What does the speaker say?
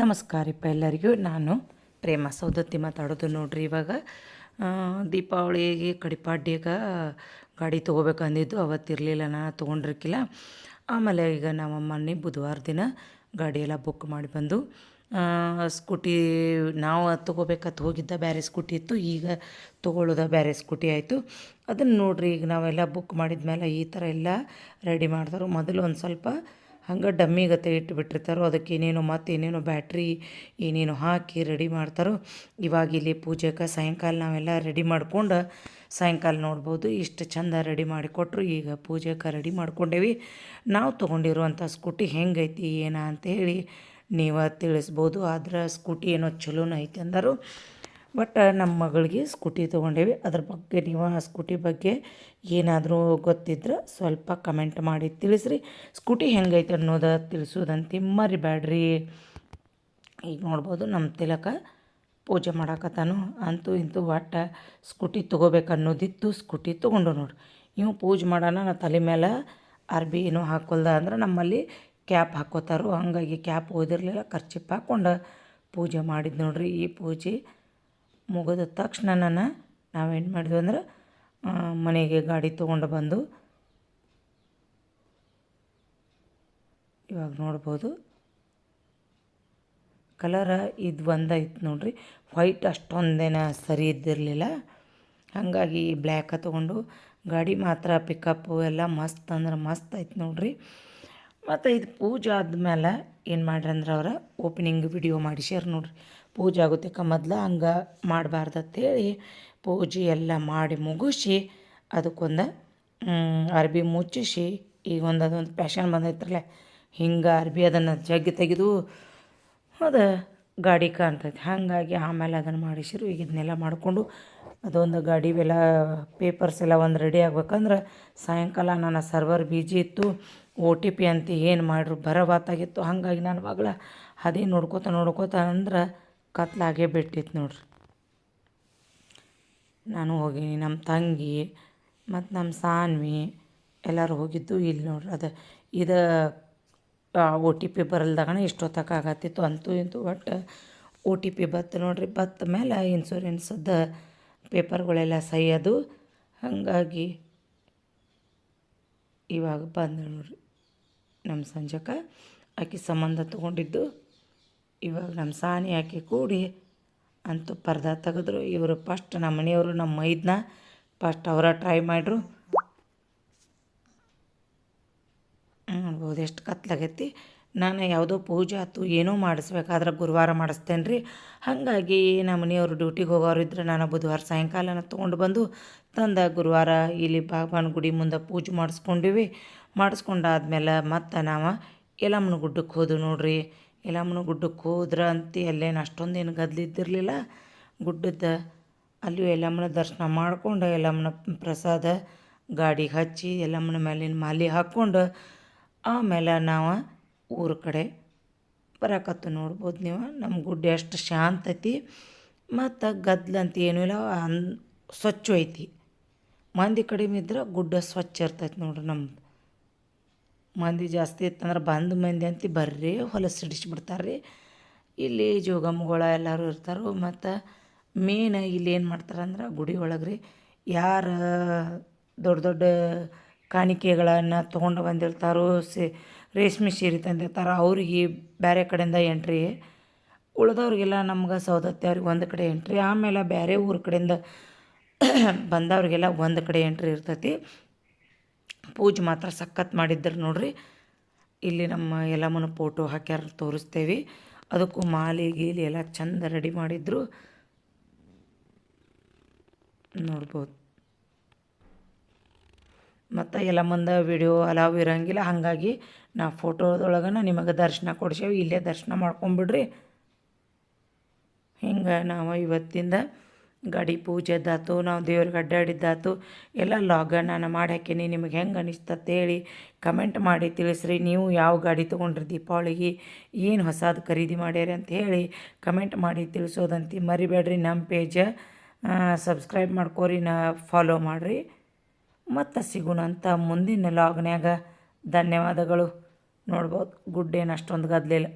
ನಮಸ್ಕಾರಪ್ಪ ಎಲ್ಲರಿಗೂ. ನಾನು ಪ್ರೇಮ ಸೌದತ್ತಿ ಮಾತಾಡೋದು ನೋಡ್ರಿ ಇವಾಗ. ದೀಪಾವಳಿಗೆ ಕಡಿಪಾಡ್ಯಾಗ ಗಾಡಿ ತೊಗೋಬೇಕಂದಿದ್ದು ಅವತ್ತಿರಲಿಲ್ಲ ನಾನು ತೊಗೊಂಡಿರ್ಕಿಲ್ಲ. ಆಮೇಲೆ ಈಗ ನಾವು ಮೊನ್ನೆ ಬುಧವಾರ ದಿನ ಗಾಡಿಯೆಲ್ಲ ಬುಕ್ ಮಾಡಿ ಬಂದು ಸ್ಕೂಟಿ, ನಾವು ತೊಗೋಬೇಕಂತ ಹೋಗಿದ್ದ ಬೇರೆ ಸ್ಕೂಟಿ ಇತ್ತು, ಈಗ ತೊಗೊಳ್ಳೋದ ಬೇರೆ ಸ್ಕೂಟಿ ಆಯಿತು. ಅದನ್ನು ನೋಡ್ರಿ ಈಗ ನಾವೆಲ್ಲ ಬುಕ್ ಮಾಡಿದ ಮೇಲೆ ಈ ಥರ ಎಲ್ಲ ರೆಡಿ ಮಾಡ್ತಾರೆ ಮೊದಲು ಒಂದು ಸ್ವಲ್ಪ ಹಂಗೆ ಡಮ್ಮಿಗತೆ ಇಟ್ಟುಬಿಟ್ಟಿರ್ತಾರೋ ಅದಕ್ಕೆ ಏನೇನೋ ಮತ್ತು ಏನೇನೋ ಬ್ಯಾಟ್ರಿ ಏನೇನೋ ಹಾಕಿ ರೆಡಿ ಮಾಡ್ತಾರೋ, ಇವಾಗ ಇಲ್ಲಿ ಪೂಜೆಗೆ ಸಾಯಂಕಾಲ ನಾವೆಲ್ಲ ರೆಡಿ ಮಾಡ್ಕೊಂಡು ಸಾಯಂಕಾಲ ನೋಡ್ಬೋದು, ಇಷ್ಟು ಚಂದ ರೆಡಿ ಮಾಡಿಕೊಟ್ರು ಈಗ ಪೂಜೆಗೆ ರೆಡಿ ಮಾಡ್ಕೊಂಡೇವಿ. ನಾವು ತೊಗೊಂಡಿರುವಂಥ ಸ್ಕೂಟಿ ಹೆಂಗೈತಿ, ಏನ ಅಂತೇಳಿ ನೀವು ತಿಳಿಸ್ಬೋದು, ಆದ್ರೆ ಸ್ಕೂಟಿ ಏನೋ ಚಲೋನ ಐತಿ ಅಂದರು ಬಟ್ ನಮ್ಮ ಮಗಳಿಗೆ ಸ್ಕೂಟಿ ತೊಗೊಂಡೇವಿ. ಅದ್ರ ಬಗ್ಗೆ ನೀವು ಆ ಸ್ಕೂಟಿ ಬಗ್ಗೆ ಏನಾದರೂ ಗೊತ್ತಿದ್ರೆ ಸ್ವಲ್ಪ ಕಮೆಂಟ್ ಮಾಡಿ ತಿಳಿಸ್ರಿ. ಸ್ಕೂಟಿ ಹೆಂಗೈತೆ ಅನ್ನೋದು ತಿಳಿಸೋದಂತಿ ಮರಿಬೇಡ್ರಿ ಈಗ ನೋಡ್ಬೋದು ನಮ್ಮ ತಿಲಕ ಪೂಜೆ ಮಾಡಾಕತ್ತಾನು. ಅಂತೂ ಇಂತೂ ಒಟ್ಟು ಸ್ಕೂಟಿ ತೊಗೋಬೇಕು ಅನ್ನೋದಿತ್ತು. ಸ್ಕೂಟಿ ತೊಗೊಂಡು ನೋಡ್ರಿ. ಇವು ಪೂಜೆ ಮಾಡೋಣ ನಾ ತಲೆ ಮೇಲೆ ಅರ್ಬಿ ಏನೂ ಹಾಕೊಲ್ದ ಅಂದ್ರೆ ನಮ್ಮಲ್ಲಿ ಕ್ಯಾಪ್ ಹಾಕೋತಾರೋ. ಹಂಗಾಗಿ ಕ್ಯಾಪ್ ಓದಿರಲಿಲ್ಲ ಖರ್ಚಿಪ್ಪ ಹಾಕ್ಕೊಂಡು ಪೂಜೆ ಮಾಡಿದ್ದು ನೋಡ್ರಿ ಈ ಪೂಜೆ. ಮುಗಿದ ತಕ್ಷಣ ನಾವೇನು ಮಾಡಿದ್ವಿ ಅಂದ್ರೆ ಮನೆಗೆ ಗಾಡಿ ತೊಗೊಂಡು ಬಂದು, ಇವಾಗ ನೋಡ್ಬೋದು. ಕಲರ ಇದು ಒಂದಾಯ್ತು ನೋಡ್ರಿ. ವೈಟ್ ಅಷ್ಟೊಂದೇನ ಸರಿ ಇದ್ದಿರಲಿಲ್ಲ. ಹಾಗಾಗಿ ಬ್ಲ್ಯಾಕ ತೊಗೊಂಡು ಗಾಡಿ ಮಾತ್ರ ಪಿಕಪ್ಪು ಎಲ್ಲ ಮಸ್ತ್ ಅಂದ್ರೆ ಮಸ್ತ್ ಆಯ್ತು ನೋಡ್ರಿ. ಮತ್ತು ಇದು ಪೂಜೆ ಆದಮೇಲೆ ಏನು ಮಾಡ್ರಿ ಅಂದ್ರೆ ಅವರ ಓಪನಿಂಗ್ ವಿಡಿಯೋ ಮಾಡಿಸ್ಯಾರ ನೋಡ್ರಿ. ಪೂಜೆ ಆಗುತ್ತಕ್ಕ ಮೊದ್ಲು ಹಂಗೆ ಮಾಡಬಾರ್ದು ಅಂತೇಳಿ ಪೂಜೆ ಎಲ್ಲ ಮಾಡಿ ಮುಗಿಸಿ ಅದಕ್ಕೊಂದು ಅರ್ಬಿ ಮುಚ್ಚಿಸಿ, ಈಗ ಒಂದು ಅದೊಂದು ಪ್ಯಾಶನ್ ಬಂದೈತ್ರಲ್ಲ ಹಿಂಗೆ ಅರ್ಬಿ ಅದನ್ನು ಜಗ್ಗಿ ತೆಗೆದು ಅದು ಗಾಡಿ ಕಾಣ್ತೈತೆ ಹಾಗಾಗಿ ಆಮೇಲೆ ಅದನ್ನು ಮಾಡಿಸಿರು ಈಗ ಇದನ್ನೆಲ್ಲ ಮಾಡಿಕೊಂಡು ಅದೊಂದು ಗಾಡಿ ಎಲ್ಲ ಪೇಪರ್ಸ್ ಎಲ್ಲ ಒಂದು ರೆಡಿ ಆಗ್ಬೇಕಂದ್ರೆ ಸಾಯಂಕಾಲ ನನ್ನ ಸರ್ವರ್ ಬಿಜಿ ಇತ್ತು ಓ ಟಿ ಪಿ ಅಂತ ಏನು ಮಾಡ್ರು ಬರಬಾತಾಗಿತ್ತು ಹಾಗಾಗಿ ನಾನು ಮಗಳ ಅದೇ ನೋಡ್ಕೋತ ನೋಡ್ಕೋತ ಅಂದ್ರೆ ಕತ್ಲಾಗೇ ಬಿಟ್ಟಿತ್ತು ನೋಡ್ರಿ. ನಾನು ಹೋಗಿನಿ, ನಮ್ಮ ತಂಗಿ ಮತ್ತು ನಮ್ಮ ಸಾನ್ವಿ ಎಲ್ಲರೂ ಹೋಗಿದ್ದು ಇಲ್ಲಿ ನೋಡ್ರಿ. ಅದು ಇದು ಒ ಟಿ ಪಿ ಬರಲ್ದಾಗಣ ಇಷ್ಟೊತ್ತಕ ಆಗತ್ತಿತ್ತು ಅಂತೂ ಇಂತೂ ಒಟ್ಟು ಓ ಟಿ ಪಿ ಬತ್ತು ನೋಡ್ರಿ ಬತ್ತ ಮೇಲೆ ಇನ್ಸೂರೆನ್ಸದ್ದು ಪೇಪರ್ಗಳೆಲ್ಲ ಸಹಿಯೋದು ಹಾಗಾಗಿ ಇವಾಗ ಬಂದ ನೋಡ್ರಿ, ನಮ್ಮ ಸಂಜಕ ಆಕೆ ಸಂಬಂಧ ತೊಗೊಂಡಿದ್ದು. ಇವಾಗ ನಮ್ಮ ಸಾನಿ ಹಾಕಿ ಕೂಡಿ ಅಂತೂ ಪರ್ದ ತೆಗೆದ್ರು. ಇವರು ಫಸ್ಟ್ ನಮ್ಮ ಮನೆಯವರು, ನಮ್ಮ ಮೈದನ್ನ ಫಸ್ಟ್ ಅವರ ಟ್ರೈ ಮಾಡ್ರು. ನೋಡ್ಬೋದು ಎಷ್ಟು ಕತ್ಲಾಗೈತಿ. ನಾನು ಯಾವುದೋ ಪೂಜೆ ಆಯ್ತು ಏನೋ ಮಾಡಿಸ್ಬೇಕಾದ್ರೆ ಗುರುವಾರ ಮಾಡಿಸ್ತೇನೆ ರೀ ಹಾಗಾಗಿ ನಮ್ಮ ಮನೆಯವರು ಡ್ಯೂಟಿಗೆ ಹೋಗೋರು ಇದ್ರೆ ನಾನು ಬುಧವಾರ ಸಾಯಂಕಾಲನ ತೊಗೊಂಡು ಬಂದು ತಂದ ಗುರುವಾರ ಇಲ್ಲಿ ಭಗವಾನ್ ಗುಡಿ ಮುಂದೆ ಪೂಜೆ ಮಾಡಿಸ್ಕೊಂಡಿವಿ. ಮಾಡಿಸ್ಕೊಂಡಾದ್ಮೇಲೆ ಮತ್ತೆ ನಾವು ಯಲಮ್ಮನ ಗುಡ್ಡಕ್ಕೆ ಹೋದ್ವು ನೋಡ್ರಿ. ಯಲಮ್ಮನ ಗುಡ್ಡಕ್ಕೆ ಹೋದ್ರೆ ಅಂತ ಅಲ್ಲೇನು ಅಷ್ಟೊಂದೇನು ಗದ್ಲಿದ್ದಿರಲಿಲ್ಲ ಗುಡ್ಡದ ಅಲ್ಲಿಯೂ ಎಲ್ಲಮ್ಮನ ದರ್ಶನ ಮಾಡ್ಕೊಂಡು ಎಲ್ಲಮ್ಮನ ಪ್ರಸಾದ ಗಾಡಿಗೆ ಹಚ್ಚಿ ಎಲ್ಲಮ್ಮನ ಮೇಲಿನ ಮಾಲೆ ಹಾಕ್ಕೊಂಡು ಆಮೇಲೆ ನಾವು ಊರ ಕಡೆ ಬರಕತ್ತು ನೋಡ್ಬೋದು ನೀವು. ನಮ್ಮ ಗುಡ್ಡ ಎಷ್ಟು ಶಾಂತ ಐತಿ. ಮತ್ತು ಗದ್ಲಂತ ಏನೂ ಇಲ್ಲ, ಅನ್ ಸ್ವಚ್ಛ ಐತಿ. ಮಂದಿ ಕಡಿಮೆ ಇದ್ರೆ ಗುಡ್ಡ ಸ್ವಚ್ಛ ಇರ್ತೈತಿ ನೋಡ್ರಿ ನಮ್ದು. ಮಂದಿ ಜಾಸ್ತಿ ಇತ್ತಂದ್ರೆ ಬಂದ ಮಂದಿ ಅಂತ ಬರ್ರಿ ಹೊಲಸು ಹಿಡಿಸ್ಬಿಡ್ತಾರೆ ರೀ ಇಲ್ಲಿ ಜೋಗಮ್ಮಗಳ ಎಲ್ಲರೂ ಇರ್ತಾರೆ ಮತ್ತು ಮೇನ್ ಇಲ್ಲಿ ಏನು ಮಾಡ್ತಾರಂದ್ರೆ ಗುಡಿ ಒಳಗೆ ರೀ ಯಾರು ದೊಡ್ಡ ದೊಡ್ಡ ಕಾಣಿಕೆಗಳನ್ನು ತೊಗೊಂಡು ಬಂದಿರ್ತಾರೋ ಸಿ ರೇಷ್ಮೆ ಸೀರೆ ತಂದಿರ್ತಾರೆ ಅವ್ರಿಗೆ ಬೇರೆ ಕಡೆಯಿಂದ ಎಂಟ್ರಿ ಉಳ್ದವ್ರಿಗೆಲ್ಲ ನಮ್ಗೆ ಸೌದತ್ತಿ ಅವ್ರಿಗೆ ಒಂದು ಕಡೆ ಎಂಟ್ರಿ ಆಮೇಲೆ ಬೇರೆ ಊರ ಕಡೆಯಿಂದ ಬಂದವ್ರಿಗೆಲ್ಲ ಒಂದು ಕಡೆ ಎಂಟ್ರಿ ಇರ್ತೈತಿ. ಪೂಜೆ ಮಾತ್ರ ಸಖತ್ ಮಾಡಿದ್ರು ನೋಡ್ರಿ. ಇಲ್ಲಿ ನಮ್ಮ ಎಲ್ಲಮ್ಮನ ಫೋಟೋ ಹಾಕ್ಯಾರ ತೋರಿಸ್ತೇವೆ. ಅದಕ್ಕೂ ಮಾಲೆ ಗೀಲಿ ಎಲ್ಲ ಚಂದ ರೆಡಿ ಮಾಡಿದ್ರು. ನೋಡ್ಬೋದು. ಮತ್ತು ಎಲ್ಲ ಮುಂದೆ ವಿಡಿಯೋ ಅಲಾವ್ ಇರೋಂಗಿಲ್ಲ. ಹಾಗಾಗಿ ನಾ ಫೋಟೋದೊಳಗೆ ನಿಮಗೆ ದರ್ಶನ ಕೊಡಿಸೇವಿ. ಇಲ್ಲೇ ದರ್ಶನ ಮಾಡ್ಕೊಂಬಿಡ್ರಿ. ಹಿಂಗೆ ನಾವು ಇವತ್ತಿಂದ ಗಾಡಿ ಪೂಜೆದಾತು ನಾವು ದೇವ್ರಿಗೆ ಅಡ್ಡಾಡಿದ್ದಾತು ಎಲ್ಲ ಲಾಗ ನಾನು ಮಾಡಿ ಹಾಕೀನಿ. ನಿಮಗೆ ಹೆಂಗೆ ಅನಿಸ್ತತ್ತೇಳಿ ಕಮೆಂಟ್ ಮಾಡಿ ತಿಳಿಸ್ರಿ. ನೀವು ಯಾವ ಗಾಡಿ ತೊಗೊಂಡ್ರಿ, ದೀಪಾವಳಿಗೆ ಏನು ಹೊಸದು ಖರೀದಿ ಮಾಡ್ಯಾರಿ ಅಂತ ಹೇಳಿ ಕಮೆಂಟ್ ಮಾಡಿ ತಿಳಿಸೋದಂತಿ ಮರಿಬೇಡ್ರಿ. ನಮ್ಮ ಪೇಜ ಸಬ್ಸ್ಕ್ರೈಬ್ ಮಾಡ್ಕೋರಿ, ನಾ ಫಾಲೋ ಮಾಡಿರಿ. ಮತ್ತು ಸಿಗೋಣಂತ ಮುಂದಿನ ಲಾಗ್ನ್ಯಾಗ ಧನ್ಯವಾದಗಳು. ನೋಡ್ಬೋದು ಗುಡ್ ಏನು ಅಷ್ಟೊಂದು ಗದ್ದಲಿಲ್ಲ